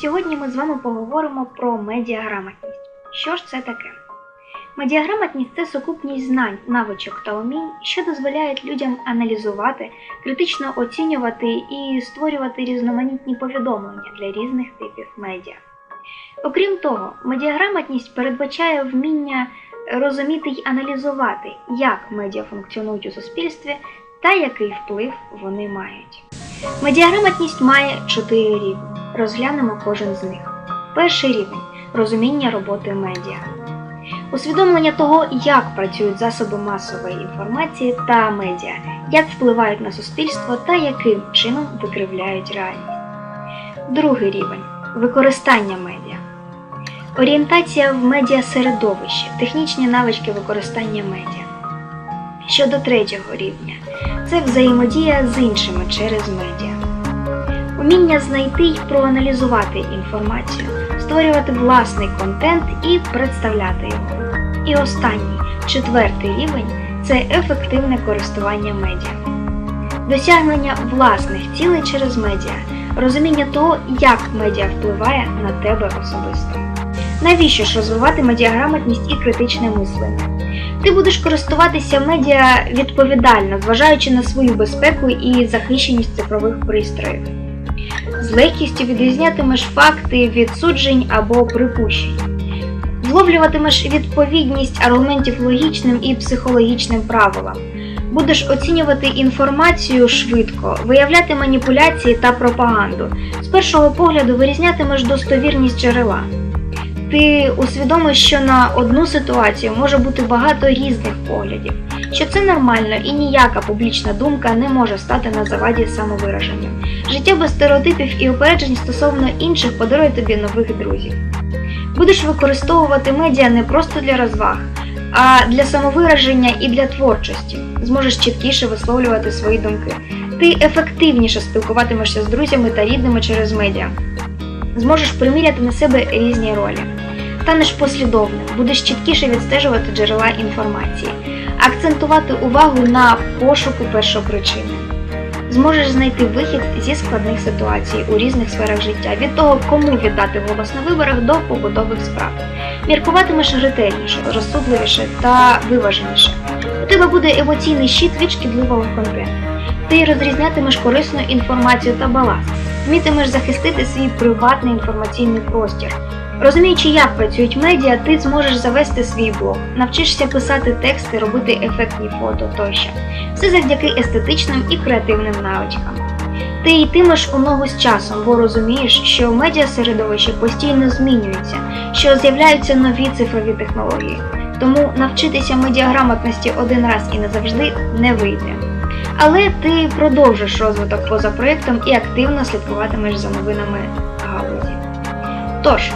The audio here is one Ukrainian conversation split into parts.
Сьогодні ми з вами поговоримо про медіаграмотність. Що ж це таке? Медіаграмотність це сукупність знань, навичок та умінь, що дозволяють людям аналізувати, критично оцінювати і створювати різноманітні повідомлення для різних типів медіа. Окрім того, медіаграмотність передбачає вміння розуміти й аналізувати, як медіа функціонують у суспільстві та який вплив вони мають. Медіаграмотність має чотири рівні. Розглянемо кожен з них. Перший рівень розуміння роботи медіа. Усвідомлення того, як працюють засоби масової інформації та медіа, як впливають на суспільство та яким чином викривляють реальність. Другий рівень використання медіа. Орієнтація в медіасередовищі, технічні навички використання медіа. Щодо третього рівня, це взаємодія з іншими через медіа. Уміння знайти й проаналізувати інформацію, створювати власний контент і представляти його. І останній, четвертий рівень це ефективне користування медіа. Досягнення власних цілей через медіа, розуміння того, як медіа впливає на тебе особисто. Навіщо ж розвивати медіаграмотність і критичне мислення? Ти будеш користуватися медіа відповідально, зважаючи на свою безпеку і захищеність цифрових пристроїв. З легкістю відрізнятимеш факти від суджень або припущень. Вловлюватимеш відповідність аргументів логічним і психологічним правилам. Будеш оцінювати інформацію швидко, виявляти маніпуляції та пропаганду. З першого погляду вирізнятимеш достовірність джерела. Ти усвідомиш, що на одну ситуацію може бути багато різних поглядів, що це нормально і ніяка публічна думка не може стати на заваді самовираженню. Життя без стереотипів і упереджень стосовно інших подарує тобі нових друзів. Будеш використовувати медіа не просто для розваг, а для самовираження і для творчості. Зможеш чіткіше висловлювати свої думки. Ти ефективніше спілкуватимешся з друзями та рідними через медіа. Зможеш приміряти на себе різні ролі. Станеш послідовним, будеш чіткіше відстежувати джерела інформації, акцентувати увагу на пошуку першопричини. Зможеш знайти вихід зі складних ситуацій у різних сферах життя, від того, кому віддати голос на виборах до побутових справ. Міркуватимеш ретельніше, розсудливіше та виваженіше. У тебе буде емоційний щит від шкідливого контенту. Ти розрізнятимеш корисну інформацію та баланс, вмітимеш захистити свій приватний інформаційний простір. Розуміючи, як працюють медіа, ти зможеш завести свій блог, навчишся писати тексти, робити ефектні фото тощо. Все завдяки естетичним і креативним навичкам. Ти йтимеш у ногу з часом, бо розумієш, що медіасередовище постійно змінюється, що з'являються нові цифрові технології. Тому навчитися медіаграмотності один раз і назавжди не вийде. Але ти продовжиш розвиток поза проєктом і активно слідкуватимеш за новинами галузі. Тож,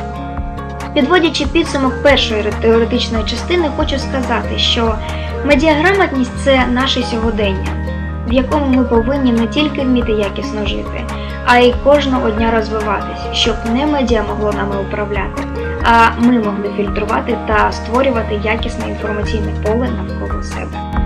підводячи підсумок першої теоретичної частини, хочу сказати, що медіаграмотність це наше сьогодення, в якому ми повинні не тільки вміти якісно жити, а й кожного дня розвиватись, щоб не медіа могло нами управляти, а ми могли фільтрувати та створювати якісне інформаційне поле навколо себе.